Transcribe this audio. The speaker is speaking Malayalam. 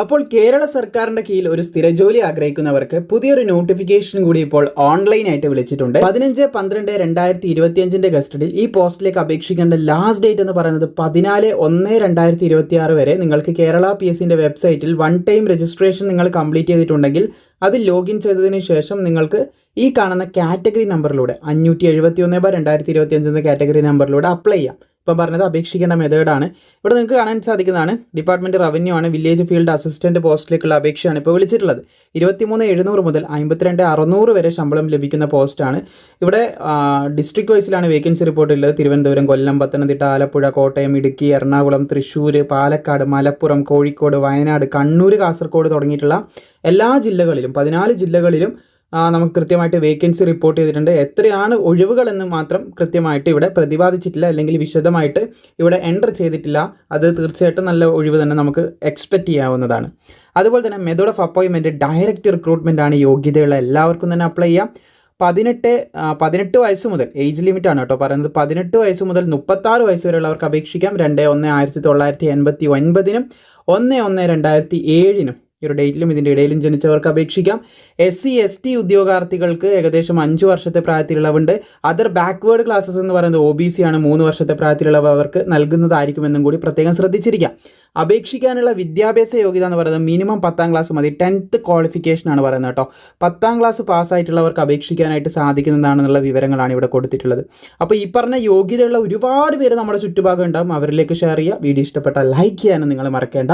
അപ്പോൾ കേരള സർക്കാരിന്റെ കീഴിൽ ഒരു സ്ഥിരജോലി ആഗ്രഹിക്കുന്നവർക്ക് പുതിയൊരു നോട്ടിഫിക്കേഷൻ കൂടി ഇപ്പോൾ ഓൺലൈൻ ആയിട്ട് വിളിച്ചിട്ടുണ്ട്. പതിനഞ്ച് പന്ത്രണ്ട് രണ്ടായിരത്തി ഇരുപത്തിയഞ്ചിന്റെ കസ്റ്റഡിയിൽ ഈ പോസ്റ്റിലേക്ക് അപേക്ഷിക്കേണ്ട ലാസ്റ്റ് ഡേറ്റ് എന്ന് പറയുന്നത് പതിനാല് ഒന്ന് രണ്ടായിരത്തി ഇരുപത്തി ആറ് വരെ നിങ്ങൾക്ക് കേരള പി എസ് സിന്റെ വെബ്സൈറ്റിൽ വൺ ടൈം രജിസ്ട്രേഷൻ നിങ്ങൾ കംപ്ലീറ്റ് ചെയ്തിട്ടുണ്ടെങ്കിൽ അത് ലോഗിൻ ചെയ്തതിന് ശേഷം നിങ്ങൾക്ക് ഈ കാണുന്ന കാറ്റഗറി നമ്പറിലൂടെ അഞ്ഞൂറ്റി എഴുപത്തി ഒന്ന് ബൈ രണ്ടായിരത്തി ഇരുപത്തി അഞ്ച് എന്ന കാറ്റഗറി നമ്പറിലൂടെ അപ്ലൈ ചെയ്യാം. ഇപ്പം പറഞ്ഞത് അപേക്ഷിക്കേണ്ട മെത്തേഡാണ് ഇവിടെ നിങ്ങൾക്ക് കാണാൻ സാധിക്കുന്നതാണ്. ഡിപ്പാർട്ട്മെന്റ് റവന്യൂ ആണ്. വില്ലേജ് ഫീൽഡ് അസിസ്റ്റന്റ് പോസ്റ്റിലേക്കുള്ള അപേക്ഷയാണ് ഇപ്പോൾ വിളിച്ചിട്ടുള്ളത്. ഇരുപത്തിമൂന്ന് എഴുന്നൂറ് മുതൽ അമ്പത്തിരണ്ട് അറുന്നൂറ് വരെ ശമ്പളം ലഭിക്കുന്ന പോസ്റ്റാണ് ഇവിടെ ഡിസ്ട്രിക്ട് വൈസിലാണ് വേക്കൻസി റിപ്പോർട്ട് ഉള്ളത്. തിരുവനന്തപുരം കൊല്ലം പത്തനംതിട്ട ആലപ്പുഴ കോട്ടയം ഇടുക്കി എറണാകുളം തൃശ്ശൂർ പാലക്കാട് മലപ്പുറം കോഴിക്കോട് വയനാട് കണ്ണൂർ കാസർഗോഡ് തുടങ്ങിയിട്ടുള്ള എല്ലാ ജില്ലകളിലും പതിനാല് ജില്ലകളിലും നമുക്ക് കൃത്യമായിട്ട് വേക്കൻസി റിപ്പോർട്ട് ചെയ്തിട്ടുണ്ട്. എത്രയാണ് ഒഴിവുകൾ എന്ന് മാത്രം കൃത്യമായിട്ട് ഇവിടെ പ്രതിപാദിച്ചിട്ടില്ല അല്ലെങ്കിൽ വിശദമായിട്ട് ഇവിടെ എന്റർ ചെയ്തിട്ടില്ല. അത് തീർച്ചയായിട്ടും നല്ല ഒഴിവ് തന്നെ നമുക്ക് എക്സ്പെക്റ്റ് ചെയ്യാവുന്നതാണ്. അതുപോലെ തന്നെ മെത്തേഡ് ഓഫ് അപ്പോയിൻമെന്റ് ഡയറക്റ്റ് റിക്രൂട്ട്മെന്റ് ആണ് യോഗ്യതയുള്ള എല്ലാവർക്കും തന്നെ അപ്ലൈ ചെയ്യാം. പതിനെട്ട് പതിനെട്ട് വയസ്സ് മുതൽ ഏജ് ലിമിറ്റ് ആണ് കേട്ടോ പറയുന്നത്. പതിനെട്ട് വയസ്സ് മുതൽ മുപ്പത്താറ് വയസ്സ് വരെയുള്ളവർക്ക് അപേക്ഷിക്കാം. രണ്ട് ഒന്ന് ആയിരത്തി തൊള്ളായിരത്തി എൺപത്തി ഒൻപതിനും ഒന്ന് ഒന്ന് രണ്ടായിരത്തി ഏഴിനും. ഈ ഒരു ഡേറ്റിലും ഇതിന്റെ ഇടയിലും ജനിച്ചവർക്ക് അപേക്ഷിക്കാം. എസ് സി എസ് ടി ഉദ്യോഗാർത്ഥികൾക്ക് ഏകദേശം അഞ്ച് വർഷത്തെ പ്രായത്തിലുള്ളവുണ്ട് അതർ ബാക്ക്വേർഡ് ക്ലാസ്സസ് എന്ന് പറയുന്നത് ഒ ബി സി ആണ്. മൂന്ന് വർഷത്തെ പ്രായത്തിലുള്ളവ അവർക്ക് നൽകുന്നതായിരിക്കുമെന്നും കൂടി പ്രത്യേകം ശ്രദ്ധിച്ചിരിക്കാം. അപേക്ഷിക്കാനുള്ള വിദ്യാഭ്യാസ യോഗ്യത എന്ന് പറയുന്നത് മിനിമം പത്താം ക്ലാസ് മതി. ടെൻത്ത് ക്വാളിഫിക്കേഷൻ ആണ് പറയുന്നത് കേട്ടോ. പത്താം ക്ലാസ് പാസ്സായിട്ടുള്ളവർക്ക് അപേക്ഷിക്കാനായിട്ട് സാധിക്കുന്നതാണെന്നുള്ള വിവരങ്ങളാണ് ഇവിടെ കൊടുത്തിട്ടുള്ളത്. അപ്പോൾ ഈ പറഞ്ഞ യോഗ്യതയുള്ള ഒരുപാട് പേര് നമ്മുടെ ചുറ്റുഭാഗം ഉണ്ടാകും അവരിലേക്ക് ഷെയർ ചെയ്യുക. വീഡിയോ ഇഷ്ടപ്പെട്ടാൽ ലൈക്ക് ചെയ്യാനും നിങ്ങൾ മറക്കേണ്ട.